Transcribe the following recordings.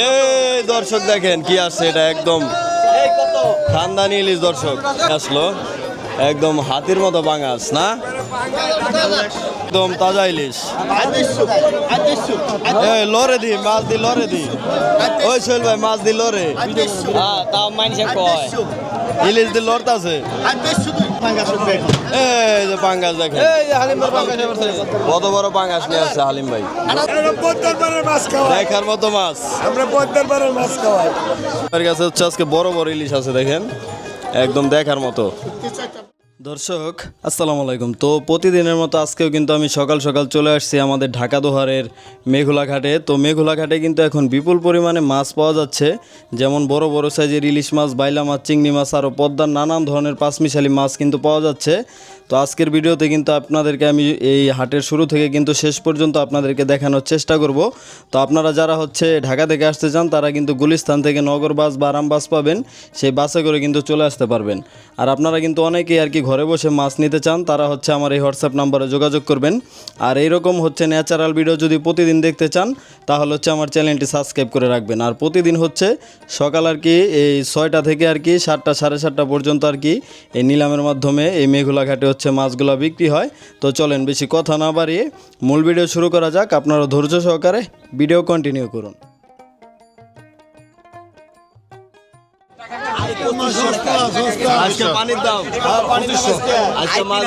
এই দর্শক দেখেন কি আসছে এটা একদম খানদানি ইলিশ দর্শক। আসলো। একদম হাতির মতো বাঙাস না? একদম তাজা ইলিশ। লরে দি, মাছ দি লরে দি। ওই শৈল ভাই, মাছ দি লরে হ্যাঁ তাও মানুষে কয়। ইলিশ দিয়ে লড়তে আছে। এই যে পাঙ্গাস দেখেন। কত বড় পাঙ্গাস নিয়ে আসছে হালিম ভাই। দেখার মতো মাছ। আমরা পদ্মার পাড়ের মাছ খাওয়াই। আমার কাছে হচ্ছে আজকে বড় বড় ইলিশ আছে দেখেন। একদম দেখার মতো। দর্শক, আসসালামু আলাইকুম। তো প্রতিদিনের মতো আজকেও কিন্তু আমি সকাল সকাল চলে আসছি আমাদের ঢাকা দোহারের মেঘুলা ঘাটে। তো মেঘুলা ঘাটে কিন্তু এখন বিপুল পরিমাণে মাছ পাওয়া যাচ্ছে। যেমন বড় বড় সাইজের ইলিশ মাছ, বাইলা মাছ, চিংড়ি মাছ আরও পদ্মার নানান ধরনের পাঁচমিশালি মাছ কিন্তু পাওয়া যাচ্ছে। তো আজকের ভিডিওতে কিন্তু আপনাদেরকে আমি এই হাটের শুরু থেকে কিন্তু শেষ পর্যন্ত আপনাদেরকে দেখানোর চেষ্টা করব। তো আপনারা যারা হচ্ছে ঢাকা থেকে আসতে চান, তারা কিন্তু গুলিস্তান থেকে নগর বাস বা আরাম বাস পাবেন। সেই বাসে করে কিন্তু চলে আসতে পারবেন। আর আপনারা কিন্তু অনেকেই আর কি ঘরে বসে মাছ নিতে চান, তারা হচ্ছে আমার এই হোয়াটসঅ্যাপ নাম্বারে যোগাযোগ করবেন। আর এইরকম হচ্ছে ন্যাচারাল ভিডিও যদি প্রতিদিন দেখতে চান, তাহলে হচ্ছে আমার চ্যানেলটি সাবস্ক্রাইব করে রাখবেন। আর প্রতিদিন হচ্ছে সকাল আর কি, এই ছয়টা থেকে আর কি, সাতটা, সাড়ে সাতটা পর্যন্ত আর কি, এই নিলামের মাধ্যমে এই মেঘুলা ঘাটে হচ্ছে মাছগুলো বিক্রি হয়। তো চলেন বেশি কথা না বাড়িয়ে মূল ভিডিও শুরু করা যাক। আপনারা ধৈর্য সহকারে ভিডিও কন্টিনিউ করুন। আজকে মাছ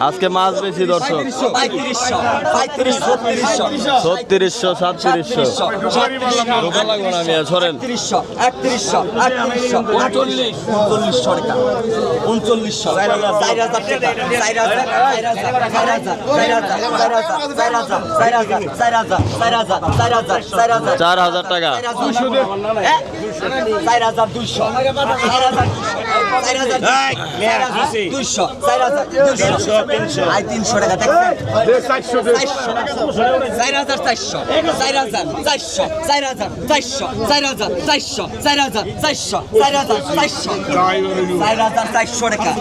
আজকে মাছ সাতত্রিশশো একত্রিশশো উনচল্লিশশো টাকা উনচল্লিশশো চার হাজার টাকা হাজার দুইশো চার হাজার চার হাজার দুইশো চার হাজার দুইশো আই তিনশো টাকা দেখবেন চার হাজার চারশো চার হাজার চারশো চার হাজার চারশো চার হাজার চারশো চার হাজার চারশো চার হাজার চারশো চার হাজার চারশো টাকা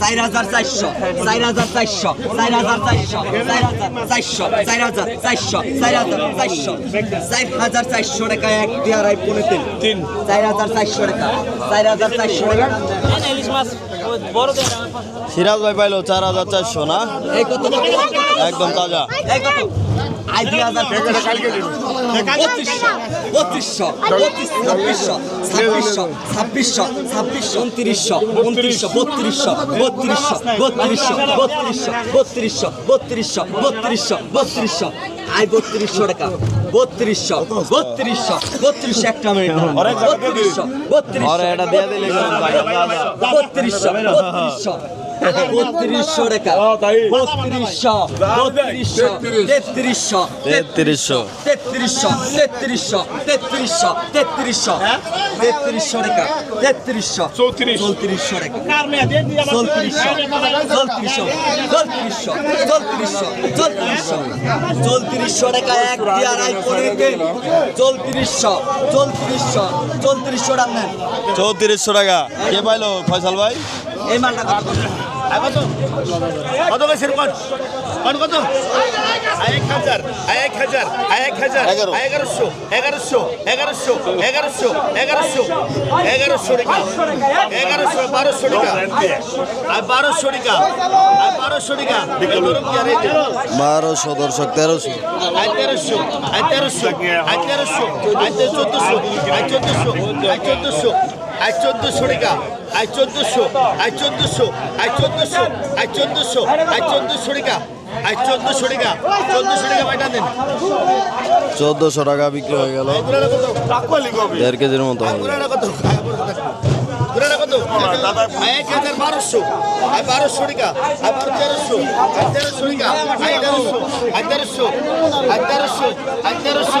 চার হাজার চারশো চার হাজার চারশো চার হাজার চারশো চার হাজার চারশো চার হাজার চারশো চার হাজার চারশো চার হাজার চারশো টাকা এক দুই আড়াই পনেরো তিন তিন চার হাজার চারশো টাকা। চার হাজার চারশো টাকা। সিরাজ ভাই পাইলো চার হাজার চারশো না? একদম তাজা। এই কত? আজ দুই হাজার বত্রিশশো বত্রিশশো ছাব্বিশশো ছাব্বিশশো ছাব্বিশশো উনত্রিশশো উনত্রিশশো বত্রিশশো বত্রিশশো বত্রিশশো বত্রিশশো বত্রিশশো বত্রিশশো বত্রিশশো আয় বত্রিশশো টাকা। বত্রিশশো বত্রিশশো বত্রিশশো একটা মিনিট বত্রিশশো বত্রিশশো। বত্রিশশো বত্রিশশো বত্রিশশো টাকা। বত্রিশশো বত্রিশশো তেত্রিশশো তেত্রিশশো। তেত্রিশশো তেত্রিশশো তেত্রিশশো তেত্রিশশো তেত্রিশশো টাকা তেত্রিশশো চৌত্রিশশো টাকা। চৌত্রিশশো চৌত্রিশশো চৌত্রিশশো চৌত্রিশশো চৌত্রিশশো। চৌত্রিশশো টাকা এক দিয়ে আড়াই করে চৌত্রিশশো চৌত্রিশশো চৌত্রিশশো টাকা নেন। চৌত্রিশশো টাকা। কে পাইলো? ফয়সাল ভাই? এই মালটা কত? কত বেশি কত কত এক হাজার এক হাজার এক হাজার এগারো। এগারোশো এগারোশো এগারোশো এগারোশো এগারোশো এগারোশো টাকা এগারোশো বারোশো টাকা আর বারোশো টাকা আর বারোশো টাকা? বারোশো দর্শক তেরোশো আর তেরোশো আর তেরোশো আর তেরোশো আর চোদ্দশো আর চোদ্দশো আর চোদ্দশো আজ চোদ্দশো টাকা আজ চোদ্দশো আজ চোদ্দশো আজ চোদ্দশো আজ চোদ্দশো আজ চোদ্দশো টাকা আজ চোদ্দশো টাকা চোদ্দশো টাকা পাইটা দেন। চোদ্দশো টাকা বিক্রি হয়ে গেল। দেড় কেজির মতো বারোশো বারোশো টাকা আবার তেরোশো তেরোশো টাকা তেরোশো তেরোশো তেরোশো তেরোশো।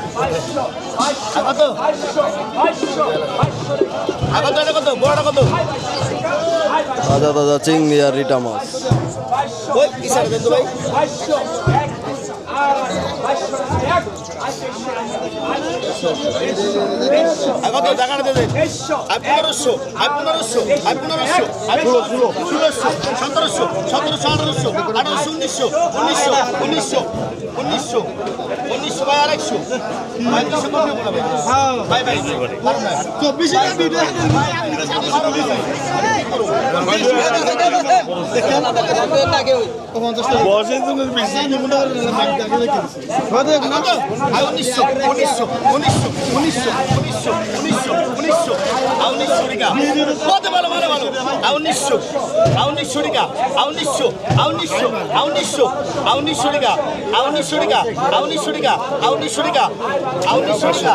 কত কত এটা কত বড়টা কত তাজা তাজা চিংড়ি আর রিটা মাছ ওই কি স্যার ভাই কত টাকাটা দেন আর পনেরোশো আর পনেরোশো আর পনেরোশো আর ষোলো ষোলোশো সতেরোশো সতেরোশো আঠারোশো আঠারোশো উনিশশো উনিশশো উনিশশো উনিশশো উনিশশো ভাই আরেকশো চব্বিশে আর উনিশশো উনিশশো উনিশশো উনিশশো উনিশশো উনিশশো উনিশশো উনিশশো টাকা কত ভালো ভালো ভালো উনিশশো উনিশশো আর উনিশশো উনিশশো উনিশশো উনিশশো আর উনিশশো আর উনিশশো আর উনিশশো আর উনিশশো আর উনিশশো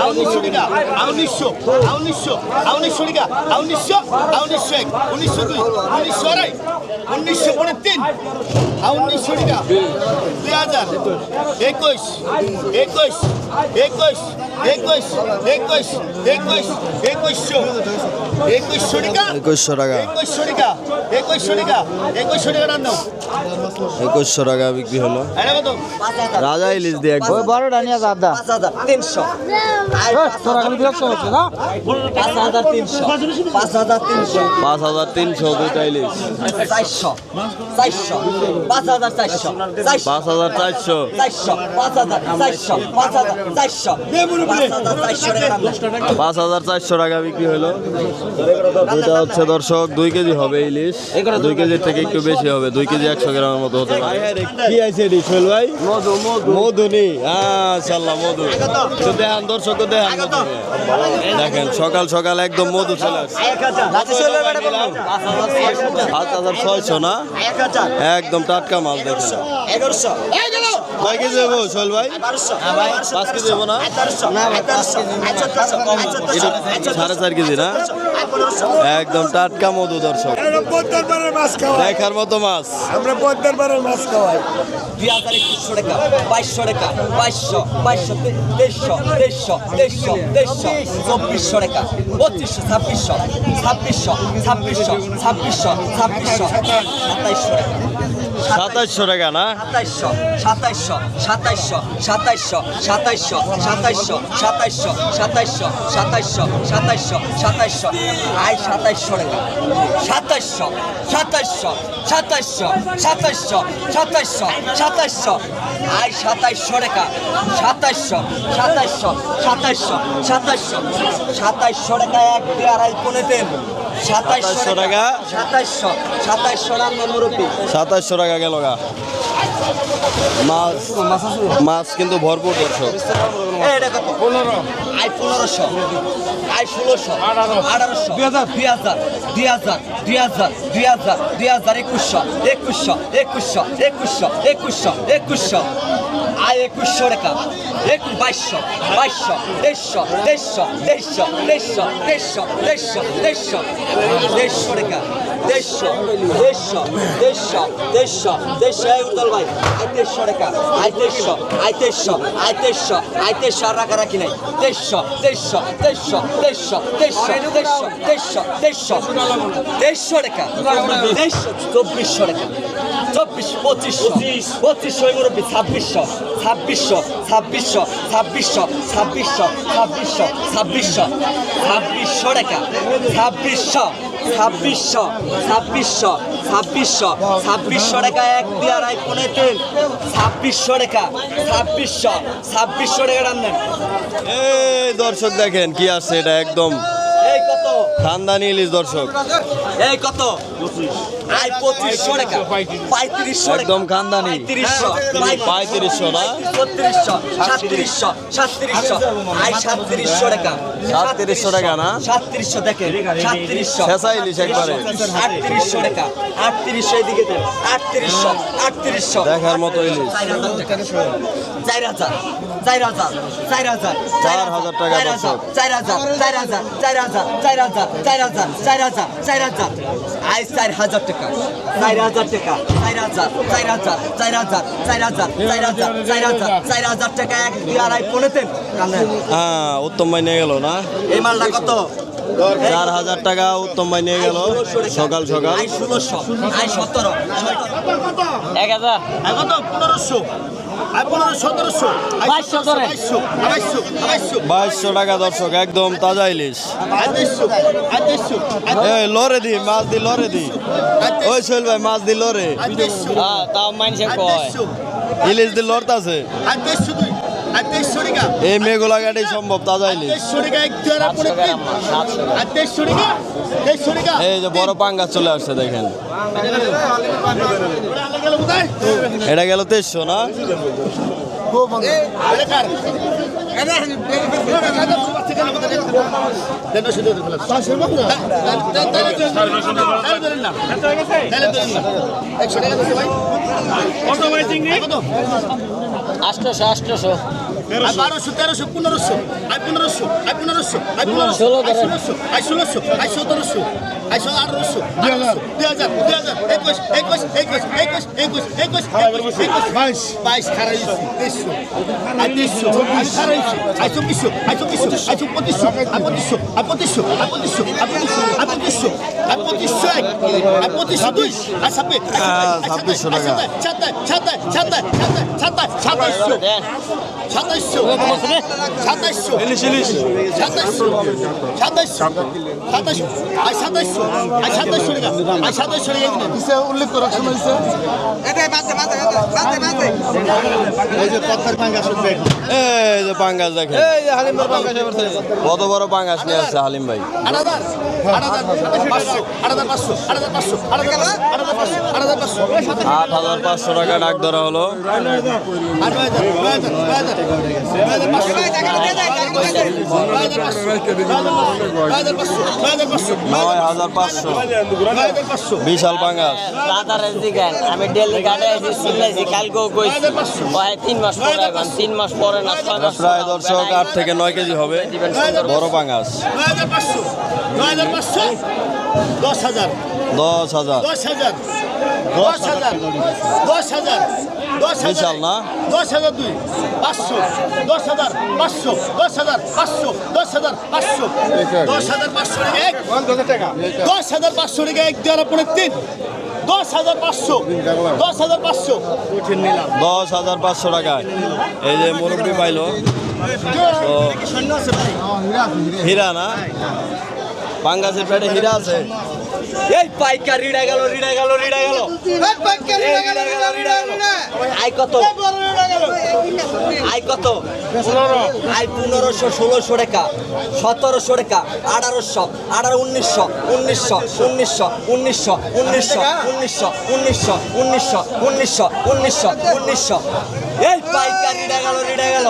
আর উনিশশো উনিশশো উনিশশো আর উনিশশো উনিশশো এক উনিশশো দুই উনিশশো আড়াই উনিশশো পনেরো তিন আর উনিশশো টাকা। দুই হাজার। একুশ। একুশ। একুশ। একুশ। একুশ। একুশ। একুশশো। একুশশো টাকা? একুশশো টাকা। একুশশো টাকা। একুশশো টাকা। একুশশো টাকা একুশশো টাকা বিক্রি হলো। রাজা ইলিশ দিয়ে একবার। বারোটা নিয়ে যা দা পাঁচ হাজার তিনশো। পাঁচ হাজার তিনশো। পাঁচ হাজার তিনশো। পাঁচ হাজার তিনশো দুইটা ইলিশ। চারশো। চারশো। পাঁচ হাজার চারশো। পাঁচ হাজার চারশো। চারশো। পাঁচ হাজার চারশো। পাঁচ হাজার চারশো। পাঁচ হাজার চারশো টাকা পাঁচ হাজার চারশো টাকা বিক্রি হলো। দুইটা হচ্ছে দর্শক দুই কেজি হবে ইলিশ। দুই কেজির থেকে একটু বেশি হবে দুই কেজি একশো গ্রামের মতো হতে পারে। কি আছে সোহেল ভাই? মধু মধু। মধু নি আল্লাহ মধু। তো দেখান দর্শক দেখান দেখেন সকাল সকাল একদম মধু চলে আসছে। সাত হাজার ছয়শো না? একদম টাটকা মাছ দেখেন। এগারোশো। কয় কেজি দেবো সোহেল ভাই? পাঁচ কেজি দেবো না? সাড়ে চার কেজি না? একদম টাটকা মধু দর্শক। দেখার মতো মাছ। আমরা পদ্মার বারের মাছ খাওয়াই। দুই হাজার একুশশো টাকা বাইশশো টাকা বাইশশো বাইশশো তেইশশো তেইশশো তেইশশো তেইশশো চব্বিশশো টাকা পঁচিশশো ছাব্বিশশো ছাব্বিশশো ছাব্বিশশো ছাব্বিশশো ছাব্বিশশো সাতাইশশো টাকা। সাতাশশো টাকা না সাতাইশশো সাতাইশশো সাতাইশশো সাতাইশশো সাতাইশশো সাতাইশশো সাতাইশশো সাতাইশশো সাতাইশশো সাতাইশশো আয় সাতাইশশো টাকা সাতাইশশো সাতাইশশো সাতাইশশো সাতাইশশো সাতাইশশো সাতাইশশো আয় সাতাইশশো টাকা সাতাইশশো সাতাইশশো সাতাইশশো সাতাইশশো সাতাইশশো টাকা এক দিয়ে আড়াই পনে তেল সাতাইশশো 2700 টাকা। সাতাইশশো সাতাইশশো রান্না মুরব্বী সাতাশশো টাকা গেল গা। মাছ মাছ কিন্তু ভরপুর দর্শক। পনেরো। আই পনেরোশো। আই ষোলোশো। আঠারোশো। দুই হাজার দুই হাজার দুই হাজার দুই হাজার দুই হাজার দুই হাজার একুশশো একুশশো একুশশো একুশশো একুশশো একুশশো। আয় একুশশো টাকা একুশ বাইশশো বাইশশো তেইশশো তেইশশো তেইশশো তেইশশো তেইশশো তেইশশো তেইশশো তেইশশো টাকা দেড়শো দেড়শো দেড়শো দেড়শো দেড়শো এই উত্তল ভাই আই দেড়শো টাকা আই দেড়শো আই দেড়শো আই দেড়শো আই দেড়শো আর রাখা রাখি নাই দেড়শো দেড়শো দেড়শো দেড়শো দেড়শো দেড়শো দেড়শো দেড়শো দেড়শো টাকা দেড়শো চব্বিশশো টাকা চব্বিশ পঁচিশশো পঁচিশশো মুরব্বী ছাব্বিশশো ছাব্বিশশো ছাব্বিশশো ছাব্বিশশো ছাব্বিশশো ছাব্বিশশো ছাব্বিশশো ছাব্বিশশো টাকা। ছাব্বিশশো ছাব্বিশশো ছাব্বিশশো ছাব্বিশশো ছাব্বিশশো টাকা এক দিয়ে আড়াই পনে তেল। ছাব্বিশশো টাকা, ছাব্বিশশো ছাব্বিশশো টাকা রান্নেন এই দর্শক দেখেন কি আছে এটা একদম। খানদানি ইলিশ দর্শক। এই কত? আই পঁচিশশো টাকা। পঁয়ত্রিশশো একদম খানদানি। পঁয়ত্রিশশো। পঁয়ত্রিশশো না? সাতত্রিশশো সাতত্রিশশো। আই সাতত্রিশশো টাকা। সাতত্রিশশো টাকা না? সাতত্রিশশো দেখেন সাতত্রিশশো। শেষা ইলিশ একবারে। আটত্রিশশো টাকা। আটত্রিশশো এদিকে দেন। আটত্রিশশো আটত্রিশশো। দেখার মতো ইলিশ। চার হাজার চার হাজার চার হাজার চার হাজার। টাকা চার হাজার চার হাজার চার হাজার চার হাজার চার হাজার। চার হাজার চার হাজার চার হাজার। আই চার হাজার টাকা। চার হাজার টাকা চার হাজার চার হাজার চার হাজার চার হাজার চার হাজার চার হাজার চার হাজার টাকা এক দুই আড়াই পনেতেন হ্যাঁ উত্তম ভাই নিয়ে গেল না? এই মালটা কত? চার হাজার টাকা উত্তম ভাই নিয়ে গেল। সকাল সকাল। আই ষোলোশো সতেরো এক হাজার। কত পনেরোশো। বাইশশো টাকা দর্শক একদম তাজা ইলিশ। লরে দি মাছ দি লরে দি। ওই শৈল ভাই মাছ দি লরে। হ্যাঁ, তাও মাইনসে কয়। ইলিশ দি লড়তাছে। এই মেঘলা ঘাটেই সম্ভব তা ইলিশ এই যে বড় পাঙ্গা চলে আসছে দেখেন এটা গেল তেইশশো না একশো টাকা আষ্টশো আষ্টশো। বারোশো তেরোশো পনেরোশো আর পনেরোশো আর পনেরোশো আর পনেরোশো। ষোলোশো আর ষোলোশো আর সতেরোশো আর ষোলো আঠারোশো আঠারোশো দুই হাজার দুই হাজার একুশ একুশ একুশ একুশ একুশ একুশ একুশ একুশ। বাইশ। বাইশ খারাপ তেইশশো আর তেইশশো আর খারাপ আর চব্বিশশো আর চব্বিশশো আর চব্বিশশো আর পঁচিশশো আর পঁচিশশো আর পঁচিশশো আর পঁচিশশো আর পঁচিশশো পঁচিশশো পঁচিশশো ছাব্বিশশো টাকা সাতাইশশো সাতাইশশো সাতাইশশো সাতাইশশো আর সাতাইশশো আর সাতাইশশো টাকা আর সাতাইশশো টাকা উল্লেখ করার সময় এই যে পাঙ্গাস দেখেন কত বড় পাঙ্গাস নিয়ে আসছে হালিম ভাই আট হাজার আট হাজার আট হাজার পাঁচশো টাকা ডাক ধরা হলো। নয় হাজার পাঁচশো। বিশাল পাঙ্গাস আমি ডেলি ঘাটে শুনেছি কালকেও তিন মাস পরে তিন মাস পরে না প্রায় দর্শক আট থেকে নয় কেজি হবে। বড় পাঙ্গাস দশ হাজার। দশ হাজার। দশ হাজার। দশ হাজার। দশ হাজার। দশ হাজার। না? দশ হাজার দুই। পাঁচশো। দশ হাজার পাঁচশো। দশ হাজার পাঁচশো। দশ হাজার পাঁচশো। দশ হাজার পাঁচশো টাকা এক। দশ হাজার পাঁচশো টাকা এক। দেওয়ার পরে তিন। দশ হাজার পাঁচশো। দশ হাজার পাঁচশো। দশ হাজার পাঁচশো টাকায়। এই যে মুরব্বী পাইলো। তো হীরা না? পাঙ্গাসের পেটে হীরা আছে এই পাইকার রিড়া গেল রিড়া গেল রিড়া গেল আই কত আই কত আই পনেরোশো ষোলোশো টাকা সতেরোশো টাকা আঠারোশো আঠারো উনিশশো উনিশশো উনিশশো উনিশশো উনিশশো উনিশশো উনিশশো উনিশশো উনিশশো উনিশশো উনিশশো এই পাইকার রিড়া গেল রিড়া গেল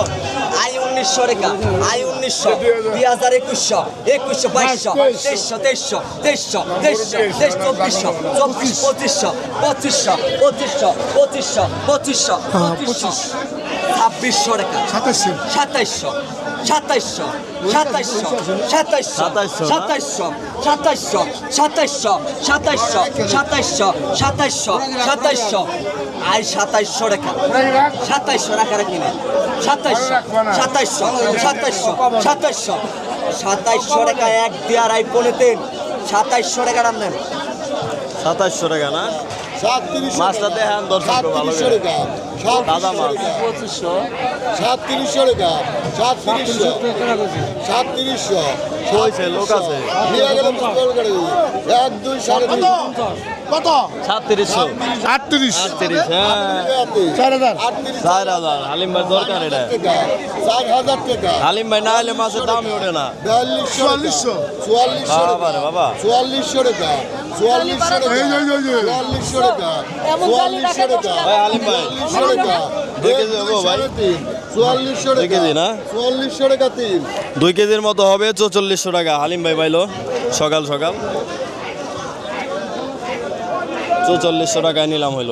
আই উনিশশো রেখা। আই উনিশশো দুই হাজার একুশশো একুশশো বাইশশো তেইশশো তেইশশো তেইশশো তেইশশো তেইশ চব্বিশশো চব্বিশ পঁচিশশো পঁচিশশো পঁচিশশো পঁচিশশো পঁচিশশো পঁচিশশো। ছাব্বিশশো রেখা। সাতাইশশো সাতাইশশো। সাতাইশশো সাতাইশশো সাতাইশশো সাতাইশশো সাতাইশশো সাতাইশশো সাতাইশশো সাতাইশশো সাতাইশশো আই সাতাইশশো। টাকা সাতাইশশো কিনে সাতাইশশো সাতাইশশো সাতাইশশো সাতাইশশো সাতাইশশো। টাকা এক দেড় আই পনেরো তিন সাতাইশশো টাকা দাম নেন সাতাশশো টাকা না? মাছটা দেখান দর্শক ভালো দাদা মাছ সাতত্রিশশো টাকা সাতত্রিশশো সাতত্রিশশো লোক আছে এক দুই সাড়ে তিন কত? সাতত্রিশশো। আটত্রিশ। আটত্রিশ হ্যাঁ। চার হাজার। চার হাজার। হালিম ভাই দরকার এটা। চার হাজার টাকা। হালিম ভাই না হলে মাছের দামই ওঠে না। চুয়াল্লিশশো চুয়াল্লিশশো। বাবা। চুয়াল্লিশশো টাকা। চুয়াল্লিশশো টাকা। চুয়াল্লিশশো টাকা। চুয়াল্লিশশো টাকা। ভাই হালিম ভাই। টাকা। দুই কেজির মতো হবে চৌচল্লিশশো টাকা। হালিম ভাই পাইলো। সকাল সকাল। চৌচল্লিশশো টাকায় নিলাম হইল।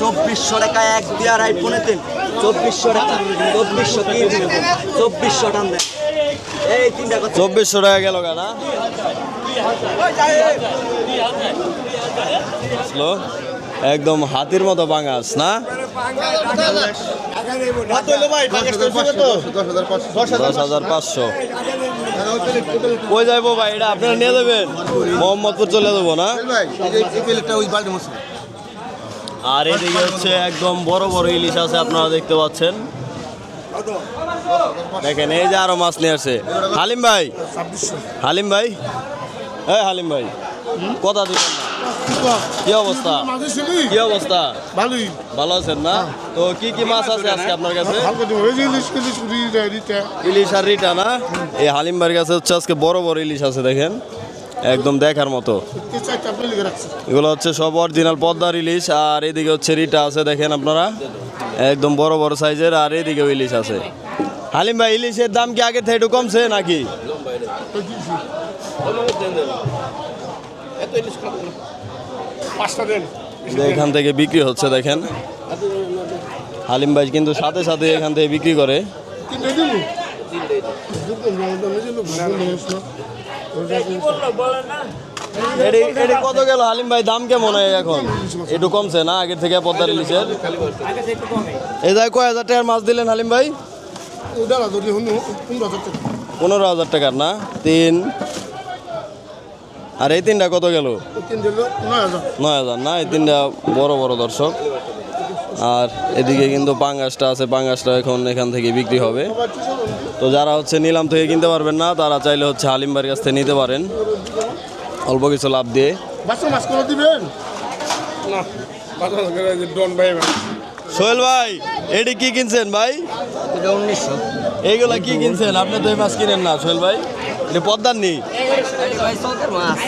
চব্বিশশো টাকা এক দুই আড়াই পনেরো তিন চব্বিশশো টাকা চব্বিশশো তিন চব্বিশশো টান দেন। এই তিনটা কথা। চব্বিশশো টাকা গেল আসলো। একদম হাতির মতো বাঙাস না? দশ হাজার পাঁচশো। কই যাইবো ভাই? এটা আপনারা নিয়ে যাবেন? মোহাম্মদপুর চলে যাব না ভাই এই এই প্লেটটা ওই বাল্টি মশলা আর এদিকে হচ্ছে একদম বড় বড় ইলিশ আছে আপনারা দেখতে পাচ্ছেন। দেখেন এই যে আরও মাছ নিয়ে আসে হালিম ভাই? হালিম ভাই? হ্যাঁ হালিম ভাই কথা দিবেন কি অবস্থা? কি অবস্থা? ভালোই। ভালো আছেন না? তো কি কি মাছ আছে আজকে আপনার কাছে? ইলিশ আর রিটা না? এই হালিম ভাইয়ের কাছে হচ্ছে আজকে বড় বড় ইলিশ আছে দেখেন। একদম দেখার মতো। এগুলো হচ্ছে সব অরিজিনাল পদ্মার ইলিশ আর এদিকে হচ্ছে রিটা আছে দেখেন আপনারা। একদম বড় বড় সাইজের আর এদিকেও ইলিশ আছে। হালিম ভাই ইলিশের দাম কি আগে থেকে একটু কমছে নাকি? এখান থেকে বিক্রি হচ্ছে দেখেন। হালিম ভাই কিন্তু সাথে সাথে এখান থেকে বিক্রি করে। এটি কত গেল? হালিম ভাই দাম কেমন হয় এখন? একটু কমছে না? আগের থেকে পদ্মার ইলিশের এই কয় হাজার টাকার মাছ দিলেন হালিম ভাই? পনেরো হাজার টাকার না? তিন। আর এই তিনটা কত গেল? নয় হাজার না? এই তিনটা বড় বড় দর্শক। আর এদিকে কিন্তু পাঙ্গাসটা আছে পাঙ্গাসটা এখন এখান থেকে বিক্রি হবে। তো যারা হচ্ছে নিলাম থেকে কিনতে পারবেন না তারা চাইলে হচ্ছে হালিমবার কাছ থেকে নিতে পারেন। অল্প কিছু লাভ দিয়ে। না সোহেল ভাই এটি কি কিনছেন ভাই? এইগুলা কি কিনছেন? আপনি তো এই মাছ কিনেন না সোহেল ভাই। এটা পদ্মার নেই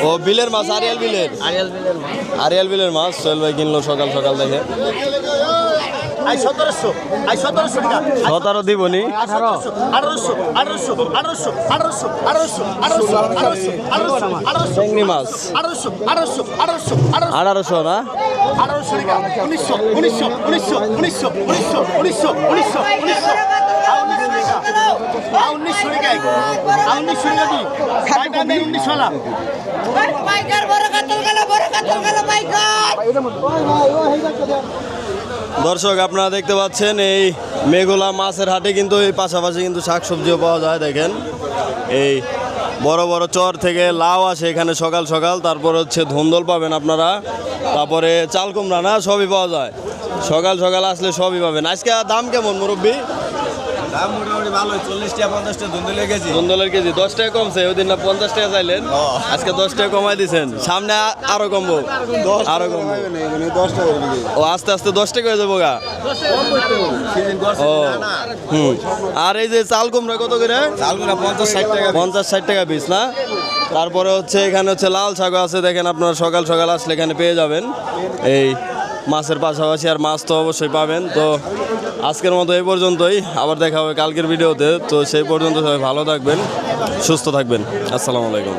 ও বিলের মাছ আরিয়াল বিলের? আরিয়াল বিলের মাছ। আরিয়াল বিলের মাছ সোহেল ভাই কিনলো সকাল সকাল দেখে। আই সতেরোশো আই সতেরোশো টাকা সতেরো দিবনি আঠারোশো আঠারোশো আঠারোশো আঠারোশো আঠারোশো আঠারোশো আঠারোশো আঠারোশো আঠারোশো আঠারোশো চিংড়ি মাছ আঠারোশো আঠারোশো আঠারোশো আঠারোশো না আঠারোশো টাকা উনিশশো উনিশশো উনিশশো উনিশশো উনিশশো উনিশশো উনিশশো উনিশশো উনিশশো টাকা উনিশশো টাকা দি টাকা উনিশশো না বাইকার বড় কাতল গেল বড় কাতল গেল বাইকার দর্শক, আপনারা দেখতে পাচ্ছেন এই মেঘলা মাছের হাটে কিন্তু এই পাশাপাশি কিন্তু শাকসবজিও পাওয়া যায়, দেখেন। এই বড় বড় চর থেকে লাউ আসে এখানে সকাল সকাল, তারপর হচ্ছে ধুন্দল পাবেন আপনারা, তারপরে চাল কুমড়া না, সবই পাওয়া যায়। সকাল সকাল আসলে সবই পাবেন। আজকে দাম কেমন, মুরব্বী? দাম মোটামুটি ভালো চল্লিশ টাকা পঞ্চাশ টাকা ধুন্দুলে গেছি ধুন্দলের কেজি দশ টাকা কমছে ওই দিন না পঞ্চাশ টাকা চাইলেন। আজকে দশ টাকা কমাই দিয়েছেন সামনে আরও কমবো। আরও কমবো। দশটা করে দিবি ও আস্তে আস্তে দশ টাকা হয়ে যাব গা। ও হুম। আর এই যে চাল কুমড়া কত করে? চালগুলা পঞ্চাশ ষাট টাকা পঞ্চাশ ষাট টাকা পিস না? তারপরে হচ্ছে এখানে হচ্ছে লাল শাক আছে দেখেন আপনারা সকাল সকাল আসলে এখানে পেয়ে যাবেন। এই মাছের পাশাপাশি আর মাছ তো অবশ্যই পাবেন তো আজকের মতো এই পর্যন্তই। আবার দেখা হবে কালকের ভিডিওতে। তো সেই পর্যন্ত সবাই ভালো থাকবেন, সুস্থ থাকবেন। আসসালামু আলাইকুম।